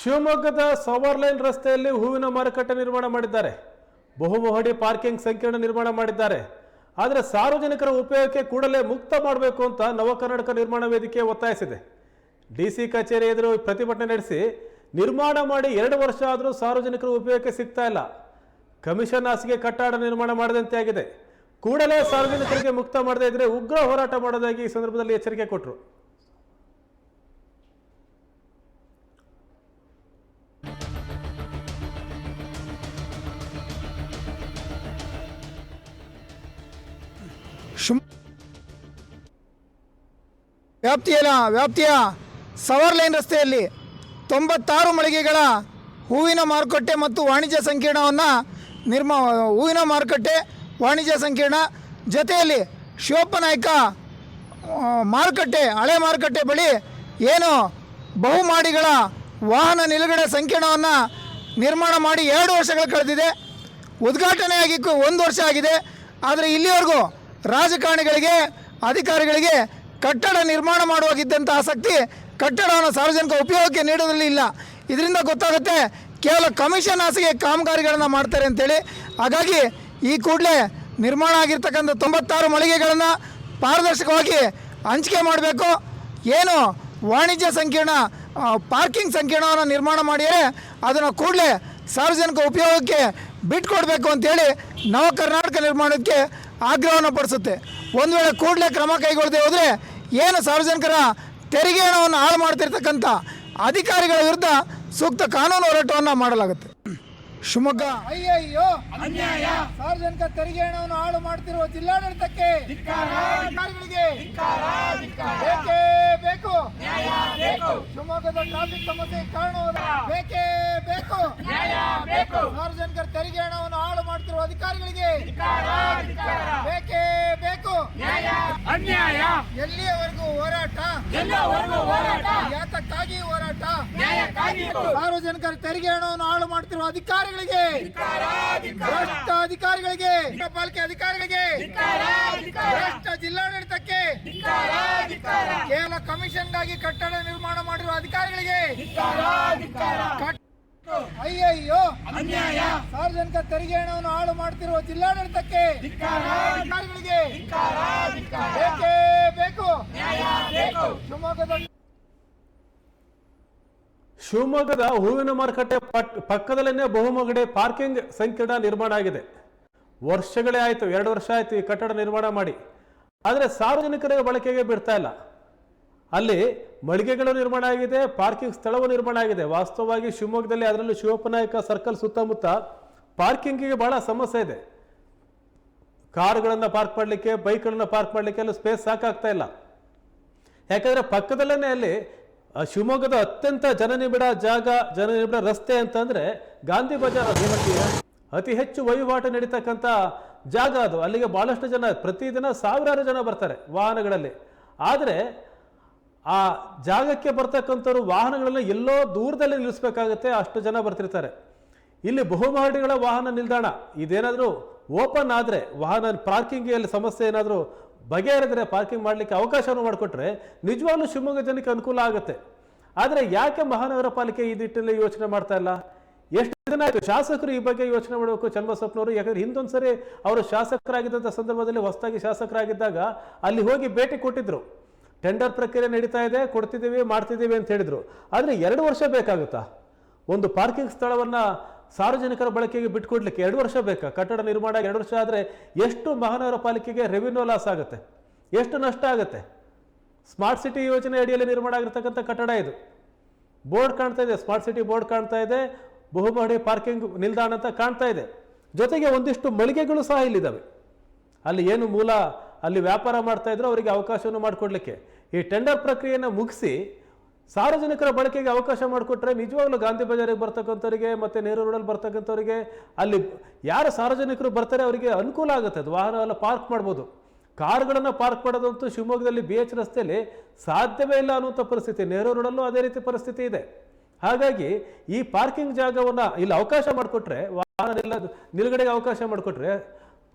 ಶಿವಮೊಗ್ಗದ ಸವರ್ ಲೈನ್ ರಸ್ತೆಯಲ್ಲಿ ಹೂವಿನ ಮಾರುಕಟ್ಟೆ ನಿರ್ಮಾಣ ಮಾಡಿದ್ದಾರೆ. ಬಹುಮಹಡಿ ಪಾರ್ಕಿಂಗ್ ಸಂಕೀರ್ಣ ನಿರ್ಮಾಣ ಮಾಡಿದ್ದಾರೆ. ಆದರೆ ಸಾರ್ವಜನಿಕರ ಉಪಯೋಗಕ್ಕೆ ಕೂಡಲೇ ಮುಕ್ತ ಮಾಡಬೇಕು ಅಂತ ನವಕರ್ನಾಟಕ ನಿರ್ಮಾಣ ವೇದಿಕೆ ಒತ್ತಾಯಿಸಿದೆ. ಡಿಸಿ ಕಚೇರಿ ಎದುರು ಪ್ರತಿಭಟನೆ ನಡೆಸಿ ನಿರ್ಮಾಣ ಮಾಡಿ ಎರಡು ವರ್ಷ ಆದರೂ ಸಾರ್ವಜನಿಕರ ಉಪಯೋಗಕ್ಕೆ ಸಿಗ್ತಾ ಇಲ್ಲ. ಕಮಿಷನ್ ಹಾಸಿಗೆ ಕಟ್ಟಡ ನಿರ್ಮಾಣ ಮಾಡದಂತೆ ಆಗಿದೆ. ಕೂಡಲೇ ಸಾರ್ವಜನಿಕರಿಗೆ ಮುಕ್ತ ಮಾಡದೇ ಇದ್ರೆ ಉಗ್ರ ಹೋರಾಟ ಮಾಡೋದಾಗಿ ಈ ಸಂದರ್ಭದಲ್ಲಿ ಎಚ್ಚರಿಕೆ ಕೊಟ್ಟರು ಶಿಮ್ ವ್ಯಾಪ್ತಿಯಲ್ಲ ವ್ಯಾಪ್ತಿಯ? ಸವರ್ ಲೈನ್ ರಸ್ತೆಯಲ್ಲಿ ತೊಂಬತ್ತಾರು ಮಳಿಗೆಗಳ ಹೂವಿನ ಮಾರುಕಟ್ಟೆ ಮತ್ತು ವಾಣಿಜ್ಯ ಸಂಕೀರ್ಣವನ್ನು ನಿರ್ಮ ಹೂವಿನ ಮಾರುಕಟ್ಟೆ ವಾಣಿಜ್ಯ ಸಂಕೀರ್ಣ ಜೊತೆಯಲ್ಲಿ ಶಿವಪ್ಪ ನಾಯ್ಕ ಆ, ಮಾರುಕಟ್ಟೆ ಹಳೆ ಮಾರುಕಟ್ಟೆ ಬಳಿ ಏನು ಬಹುಮಾಡಿಗಳ ವಾಹನ ನಿಲುಗಡೆ ಸಂಕೀರ್ಣವನ್ನು ನಿರ್ಮಾಣ ಮಾಡಿ ಎರಡು ವರ್ಷಗಳು ಕಳೆದಿದೆ. ಉದ್ಘಾಟನೆಯಾಗಿ ಒಂದು ವರ್ಷ ಆಗಿದೆ. ಆದರೆ ಇಲ್ಲಿವರೆಗೂ ರಾಜಕಾರಣಿಗಳಿಗೆ, ಅಧಿಕಾರಿಗಳಿಗೆ ಕಟ್ಟಡ ನಿರ್ಮಾಣ ಮಾಡುವಾಗಿದ್ದಂಥ ಆಸಕ್ತಿ ಕಟ್ಟಡವನ್ನು ಸಾರ್ವಜನಿಕ ಉಪಯೋಗಕ್ಕೆ ನೀಡೋದ್ರಲ್ಲಿ ಇಲ್ಲ. ಇದರಿಂದ ಗೊತ್ತಾಗುತ್ತೆ ಕೇವಲ ಕಮಿಷನ್ ಆಸೆಗೆ ಕಾಮಗಾರಿಗಳನ್ನು ಮಾಡ್ತಾರೆ ಅಂತೇಳಿ. ಹಾಗಾಗಿ ಈ ಕೂಡಲೇ ನಿರ್ಮಾಣ ಆಗಿರ್ತಕ್ಕಂಥ ತೊಂಬತ್ತಾರು ಮಳಿಗೆಗಳನ್ನು ಪಾರದರ್ಶಕವಾಗಿ ಹಂಚಿಕೆ ಮಾಡಬೇಕು. ಏನು ವಾಣಿಜ್ಯ ಸಂಕೀರ್ಣ ಪಾರ್ಕಿಂಗ್ ಸಂಕೀರ್ಣವನ್ನು ನಿರ್ಮಾಣ ಮಾಡಿದರೆ ಅದನ್ನು ಕೂಡಲೇ ಸಾರ್ವಜನಿಕ ಉಪಯೋಗಕ್ಕೆ ಬಿಟ್ಕೊಡ್ಬೇಕು ಅಂತೇಳಿ ನವ ಕರ್ನಾಟಕ ನಿರ್ಮಾಣಕ್ಕೆ ಆಗ್ರಹವನ್ನು ಪಡಿಸುತ್ತೆ. ಒಂದು ವೇಳೆ ಕೂಡಲೇ ಕ್ರಮ ಕೈಗೊಳ್ಳದೆ ಹೋದರೆ ಏನು ಸಾರ್ವಜನಿಕರ ತೆರಿಗೆ ಹಣವನ್ನು ಹಾಳು ಮಾಡ್ತಿರ್ತಕ್ಕಂಥ ಅಧಿಕಾರಿಗಳ ವಿರುದ್ಧ ಸೂಕ್ತ ಕಾನೂನು ಹೋರಾಟವನ್ನು ಮಾಡಲಾಗುತ್ತೆ. ಶಿವಮೊಗ್ಗ ಅಯ್ಯಯ್ಯೋ ಅನ್ಯಾಯ. ಸಾರ್ವಜನಿಕ ತೆರಿಗೆ ಹಣವನ್ನು ಹಾಳು ಮಾಡ್ತಿರುವ ಜಿಲ್ಲಾಡಳಿತಕ್ಕೆ ಅಧಿಕಾರಿಗಳಿಗೆ ಬೇಕೇ ಬೇಕು. ಶಿವಮೊಗ್ಗದ ಟ್ರಾಫಿಕ್ ಸಮಸ್ಯೆ ಕಾರಣ ಬೇಕೇ ಬೇಕು. ಸಾರ್ವಜನಿಕರ ತೆರಿಗೆ ಹಣವನ್ನು ಹಾಳು ಮಾಡುತ್ತಿರುವ ಅಧಿಕಾರಿಗಳಿಗೆ ಬೇಕೇ ಬೇಕು. ಅನ್ಯಾಯ. ಎಲ್ಲಿಯವರೆಗೂ ಹೋರಾಟ? ಎಲ್ಲವರೆಗೂ ಹೋರಾಟ? ಯಾತಕ್ಕಾಗಿ ಹೋರಾಟ? ಸಾರ್ವಜನಿಕರ ತೆರಿಗೆ ಹಣವನ್ನು ಹಾಳು ಮಾಡುತ್ತಿರುವ ಅಧಿಕಾರಿಗಳಿಗೆ ಭ್ರಷ್ಟ ಅಧಿಕಾರಿಗಳಿಗೆ ಪಾಲಿಕೆ ಅಧಿಕಾರಿಗಳಿಗೆ ಭ್ರಷ್ಟ ಜಿಲ್ಲಾಡಳಿತಕ್ಕೆ ಕೇವಲ ಕಮಿಷನ್ಗಾಗಿ ಕಟ್ಟಡ ನಿರ್ಮಾಣ ಮಾಡಿರುವ ಅಧಿಕಾರಿಗಳಿಗೆ ಅಯ್ಯಯ್ಯೋ. ಅನ್ಯಾಯ. ಸಾರ್ವಜನಿಕ ತೆರಿಗೆ ಹಣವನ್ನು ಹಾಳು ಮಾಡ್ತಿರುವ ಜಿಲ್ಲಾಡಳಿತಕ್ಕೆ ಅಧಿಕಾರಿಗಳಿಗೆ ಬೇಕೇ ಬೇಕು. ಶಿವಮೊಗ್ಗದ ಶಿವಮೊಗ್ಗದ ಹೂವಿನ ಮಾರುಕಟ್ಟೆ ಪಟ್ ಪಕ್ಕದಲ್ಲೇ ಬಹುಮಗಡೆ ಪಾರ್ಕಿಂಗ್ ಸಂಕೀರ್ಣ ನಿರ್ಮಾಣ ಆಗಿದೆ. ವರ್ಷಗಳೇ ಆಯಿತು ಎರಡು ವರ್ಷ ಆಯಿತು ಈ ಕಟ್ಟಡ ನಿರ್ಮಾಣ ಮಾಡಿ. ಆದರೆ ಸಾರ್ವಜನಿಕರ ಬಳಕೆಗೆ ಬಿಡ್ತಾ ಇಲ್ಲ. ಅಲ್ಲಿ ಮಳಿಗೆಗಳು ನಿರ್ಮಾಣ ಆಗಿದೆ, ಪಾರ್ಕಿಂಗ್ ಸ್ಥಳವು ನಿರ್ಮಾಣ ಆಗಿದೆ. ವಾಸ್ತವವಾಗಿ ಶಿವಮೊಗ್ಗದಲ್ಲಿ ಅದರಲ್ಲೂ ಶಿವಪ್ಪನಾಯಕ ಸರ್ಕಲ್ ಸುತ್ತಮುತ್ತ ಪಾರ್ಕಿಂಗಿಗೆ ಬಹಳ ಸಮಸ್ಯೆ ಇದೆ. ಕಾರುಗಳನ್ನು ಪಾರ್ಕ್ ಮಾಡಲಿಕ್ಕೆ, ಬೈಕ್ಗಳನ್ನು ಪಾರ್ಕ್ ಮಾಡಲಿಕ್ಕೆ ಅಲ್ಲಿ ಸ್ಪೇಸ್ ಸಾಕಾಗ್ತಾ ಇಲ್ಲ. ಯಾಕಂದರೆ ಪಕ್ಕದಲ್ಲೇ ಅಲ್ಲಿ ಶಿವಮೊಗ್ಗದ ಅತ್ಯಂತ ಜನನಿಬಿಡ ಜಾಗ, ಜನನಿಬಿಡ ರಸ್ತೆ ಅಂತಂದರೆ ಗಾಂಧಿ ಬಜಾರ್ ಅತಿ ಹೆಚ್ಚು ವಹಿವಾಟು ನಡೀತಕ್ಕಂಥ ಜಾಗ ಅದು. ಅಲ್ಲಿಗೆ ಭಾಳಷ್ಟು ಜನ ಪ್ರತಿದಿನ ಸಾವಿರಾರು ಜನ ಬರ್ತಾರೆ ವಾಹನಗಳಲ್ಲಿ. ಆದರೆ ಆ ಜಾಗಕ್ಕೆ ಬರ್ತಕ್ಕಂಥವ್ರು ವಾಹನಗಳನ್ನ ಎಲ್ಲೋ ದೂರದಲ್ಲಿ ನಿಲ್ಲಿಸ್ಬೇಕಾಗತ್ತೆ, ಅಷ್ಟು ಜನ ಬರ್ತಿರ್ತಾರೆ. ಇಲ್ಲಿ ಬಹುಮಹಡಿಗಳ ವಾಹನ ನಿಲ್ದಾಣ, ಇದೇನಾದರೂ ಓಪನ್ ಆದರೆ, ವಾಹನ ಪಾರ್ಕಿಂಗಲ್ಲಿ ಸಮಸ್ಯೆ ಏನಾದರೂ ಬಗೆಹರಿದ್ರೆ, ಪಾರ್ಕಿಂಗ್ ಮಾಡಲಿಕ್ಕೆ ಅವಕಾಶವನ್ನು ಮಾಡಿಕೊಟ್ರೆ ನಿಜವಾಗ್ಲೂ ಶಿವಮೊಗ್ಗ ಜನಕ್ಕೆ ಅನುಕೂಲ ಆಗುತ್ತೆ. ಆದರೆ ಯಾಕೆ ಮಹಾನಗರ ಪಾಲಿಕೆ ಈ ನಿಟ್ಟಿನಲ್ಲಿ ಯೋಚನೆ ಮಾಡ್ತಾ ಇಲ್ಲ? ಎಷ್ಟು ದಿನ ಆಯಿತು ಶಾಸಕರು ಈ ಬಗ್ಗೆ ಯೋಚನೆ ಮಾಡಬೇಕು ಚನ್ನಬಸಪ್ಪನವರು? ಯಾಕಂದ್ರೆ ಹಿಂದೊಂದು ಸರಿ ಅವರು ಶಾಸಕರಾಗಿದ್ದಂಥ ಸಂದರ್ಭದಲ್ಲಿ ಹೊಸದಾಗಿ ಶಾಸಕರಾಗಿದ್ದಾಗ ಅಲ್ಲಿ ಹೋಗಿ ಭೇಟಿ ಕೊಟ್ಟಿದ್ರು. ಟೆಂಡರ್ ಪ್ರಕ್ರಿಯೆ ನಡೀತಾ ಇದೆ, ಕೊಡ್ತಿದ್ದೀವಿ, ಮಾಡ್ತಿದ್ದೀವಿ ಅಂತ ಹೇಳಿದರು. ಆದರೆ ಎರಡು ವರ್ಷ ಬೇಕಾಗುತ್ತಾ? ಒಂದು ಪಾರ್ಕಿಂಗ್ ಸ್ಥಳವನ್ನು ಸಾರ್ವಜನಿಕರ ಬಳಕೆಗೆ ಬಿಟ್ಕೊಡ್ಲಿಕ್ಕೆ ಎರಡು ವರ್ಷ ಬೇಕಾ? ಕಟ್ಟಡ ನಿರ್ಮಾಣ ಎರಡು ವರ್ಷ ಆದರೆ ಎಷ್ಟು ಮಹಾನಗರ ಪಾಲಿಕೆಗೆ ರೆವಿನ್ಯೂ ಲಾಸ್ ಆಗುತ್ತೆ? ಎಷ್ಟು ನಷ್ಟ ಆಗುತ್ತೆ? ಸ್ಮಾರ್ಟ್ ಸಿಟಿ ಯೋಜನೆ ಅಡಿಯಲ್ಲಿ ನಿರ್ಮಾಣ ಆಗಿರ್ತಕ್ಕಂಥ ಕಟ್ಟಡ ಇದು. ಬೋರ್ಡ್ ಕಾಣ್ತಾ ಇದೆ ಸ್ಮಾರ್ಟ್ ಸಿಟಿ ಬೋರ್ಡ್ ಕಾಣ್ತಾ ಇದೆ, ಬಹುಮಹಡಿ ಪಾರ್ಕಿಂಗ್ ನಿಲ್ದಾಣ ಅಂತ ಕಾಣ್ತಾ ಇದೆ. ಜೊತೆಗೆ ಒಂದಿಷ್ಟು ಮಳಿಗೆಗಳು ಸಹ ಇಲ್ಲಿದ್ದಾವೆ. ಅಲ್ಲಿ ಏನು ಮೂಲ ಅಲ್ಲಿ ವ್ಯಾಪಾರ ಮಾಡ್ತಾ ಇದ್ರು ಅವರಿಗೆ ಅವಕಾಶವನ್ನು ಮಾಡಿಕೊಡ್ಲಿಕ್ಕೆ. ಈ ಟೆಂಡರ್ ಪ್ರಕ್ರಿಯೆಯನ್ನು ಮುಗಿಸಿ ಸಾರ್ವಜನಿಕರ ಬಳಕೆಗೆ ಅವಕಾಶ ಮಾಡಿಕೊಟ್ರೆ ನಿಜವಾಗ್ಲೂ ಗಾಂಧಿ ಬಜಾರಿಗೆ ಬರ್ತಕ್ಕಂಥವ್ರಿಗೆ ಮತ್ತು ನೇರ ರೋಡಲ್ಲಿ ಬರ್ತಕ್ಕಂಥವ್ರಿಗೆ ಅಲ್ಲಿ ಯಾರು ಸಾರ್ವಜನಿಕರು ಬರ್ತಾರೆ ಅವರಿಗೆ ಅನುಕೂಲ ಆಗುತ್ತೆ. ಅದು ವಾಹನ ಎಲ್ಲ ಪಾರ್ಕ್ ಮಾಡ್ಬೋದು. ಕಾರ್ಗಳನ್ನು ಪಾರ್ಕ್ ಮಾಡೋದಂತೂ ಶಿವಮೊಗ್ಗದಲ್ಲಿ ಬಿ ಎಚ್ ರಸ್ತೆಯಲ್ಲಿ ಸಾಧ್ಯವೇ ಇಲ್ಲ ಅನ್ನುವಂಥ ಪರಿಸ್ಥಿತಿ. ನೆಹರು ರೋಡಲ್ಲೂ ಅದೇ ರೀತಿ ಪರಿಸ್ಥಿತಿ ಇದೆ. ಹಾಗಾಗಿ ಈ ಪಾರ್ಕಿಂಗ್ ಜಾಗವನ್ನು ಇಲ್ಲಿ ಅವಕಾಶ ಮಾಡಿಕೊಟ್ರೆ, ವಾಹನ ನಿಲುಗಡೆಗೆ ಅವಕಾಶ ಮಾಡಿಕೊಟ್ರೆ,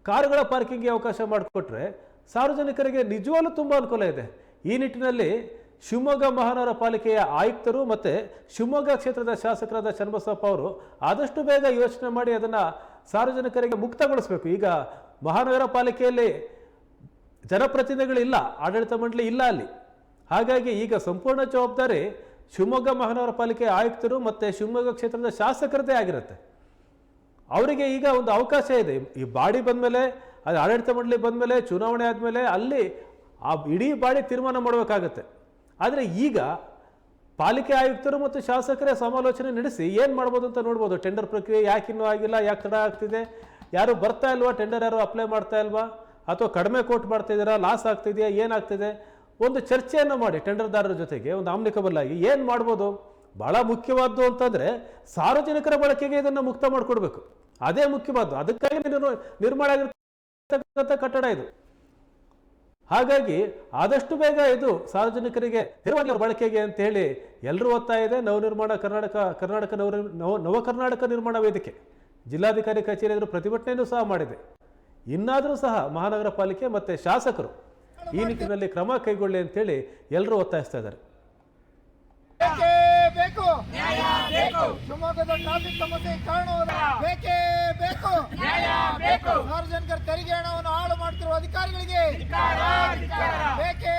ಕಾರುಗಳ ಪಾರ್ಕಿಂಗ್ಗೆ ಅವಕಾಶ ಮಾಡಿಕೊಟ್ರೆ ಸಾರ್ವಜನಿಕರಿಗೆ ನಿಜವಾಗಲೂ ತುಂಬ ಅನುಕೂಲ ಇದೆ. ಈ ನಿಟ್ಟಿನಲ್ಲಿ ಶಿವಮೊಗ್ಗ ಮಹಾನಗರ ಪಾಲಿಕೆಯ ಆಯುಕ್ತರು ಮತ್ತು ಶಿವಮೊಗ್ಗ ಕ್ಷೇತ್ರದ ಶಾಸಕರಾದ ಚನ್ನಬಸಪ್ಪ ಅವರು ಆದಷ್ಟು ಬೇಗ ಯೋಚನೆ ಮಾಡಿ ಅದನ್ನು ಸಾರ್ವಜನಿಕರಿಗೆ ಮುಕ್ತಗೊಳಿಸಬೇಕು. ಈಗ ಮಹಾನಗರ ಪಾಲಿಕೆಯಲ್ಲಿ ಜನಪ್ರತಿನಿಧಿಗಳಿಲ್ಲ, ಆಡಳಿತ ಮಂಡಳಿ ಇಲ್ಲ ಅಲ್ಲಿ. ಹಾಗಾಗಿ ಈಗ ಸಂಪೂರ್ಣ ಜವಾಬ್ದಾರಿ ಶಿವಮೊಗ್ಗ ಮಹಾನಗರ ಪಾಲಿಕೆ ಆಯುಕ್ತರು ಮತ್ತು ಶಿವಮೊಗ್ಗ ಕ್ಷೇತ್ರದ ಶಾಸಕರದೇ ಆಗಿರುತ್ತೆ. ಅವರಿಗೆ ಈಗ ಒಂದು ಅವಕಾಶ ಇದೆ. ಈ ಬಾಡಿ ಬಂದಮೇಲೆ ಅದು ಆಡಳಿತ ಮಂಡಳಿ ಬಂದಮೇಲೆ, ಚುನಾವಣೆ ಆದಮೇಲೆ ಅಲ್ಲಿ ಆ ಇಡೀ ಬಾಡಿ ತೀರ್ಮಾನ ಮಾಡಬೇಕಾಗತ್ತೆ. ಆದರೆ ಈಗ ಪಾಲಿಕೆ ಆಯುಕ್ತರು ಮತ್ತು ಶಾಸಕರೇ ಸಮಾಲೋಚನೆ ನಡೆಸಿ ಏನು ಮಾಡ್ಬೋದು ಅಂತ ನೋಡ್ಬೋದು. ಟೆಂಡರ್ ಪ್ರಕ್ರಿಯೆ ಯಾಕೆ ಇನ್ನೂ ಆಗಿಲ್ಲ, ಯಾಕೆ ತಡ ಆಗ್ತಿದೆ? ಯಾರು ಬರ್ತಾ ಇಲ್ವಾ? ಟೆಂಡರ್ ಯಾರು ಅಪ್ಲೈ ಮಾಡ್ತಾ ಇಲ್ವಾ? ಅಥವಾ ಕಡಿಮೆ ಕೋಟ್ ಮಾಡ್ತಾ ಇದ್ದೀರಾ? ಲಾಸ್ ಆಗ್ತಿದೆಯಾ? ಏನಾಗ್ತಿದೆ ಒಂದು ಚರ್ಚೆಯನ್ನು ಮಾಡಿ ಟೆಂಡರ್ದಾರರ ಜೊತೆಗೆ, ಒಂದು ಆಮ್ಲಿಕಬಲ್ ಆಗಿ ಏನು ಮಾಡ್ಬೋದು? ಭಾಳ ಮುಖ್ಯವಾದ್ದು ಅಂತಂದರೆ ಸಾರ್ವಜನಿಕರ ಬಳಕೆಗೆ ಇದನ್ನು ಮುಕ್ತ ಮಾಡಿಕೊಡ್ಬೇಕು. ಅದೇ ಮುಖ್ಯವಾದ್ದು. ಅದಕ್ಕಾಗಿ ನಿರ್ಮ- ನಿರ್ಮಾಣ ಆಗಿರ್ತಕ್ಕಂಥ ಕಟ್ಟಡ ಇದು. ಹಾಗಾಗಿ ಆದಷ್ಟು ಬೇಗ ಇದು ಸಾರ್ವಜನಿಕರಿಗೆ ಬಳಕೆಗೆ ಅಂತ ಹೇಳಿ ಎಲ್ಲರೂ ಒತ್ತಾಯ ಇದೆ. ನವನಿರ್ಮಾಣ ಕರ್ನಾಟಕ ಕರ್ನಾಟಕ ನವ ನವ ಕರ್ನಾಟಕ ನಿರ್ಮಾಣ ವೇದಿಕೆ. ಜಿಲ್ಲಾಧಿಕಾರಿ ಕಚೇರಿ ಎದುರು ಪ್ರತಿಭಟನೆಯನ್ನು ಸಹ ಮಾಡಿದೆ. ಇನ್ನಾದರೂ ಸಹ ಮಹಾನಗರ ಪಾಲಿಕೆ ಮತ್ತು ಶಾಸಕರು ಈ ನಿಟ್ಟಿನಲ್ಲಿ ಕ್ರಮ ಕೈಗೊಳ್ಳಿ ಅಂತೇಳಿ ಎಲ್ಲರೂ ಒತ್ತಾಯಿಸ್ತಾ ಇದ್ದಾರೆ ಬೇಕೇ ಬೇಕು ನ್ಯಾಯ ಬೇಕು ಶಿವಮೊಗ್ಗದ ಟ್ರಾಫಿಕ್ ಸಮಸ್ಯೆ ಕಾರಣವಾದ ಬೇಕೇ ಬೇಕು. ಸಾರ್ವಜನಿಕರ ತೆರಿಗೆ ಹಣವನ್ನು ಹಾಳು ಮಾಡುತ್ತಿರುವ ಅಧಿಕಾರಿಗಳಿಗೆ. ಬೇಕೇ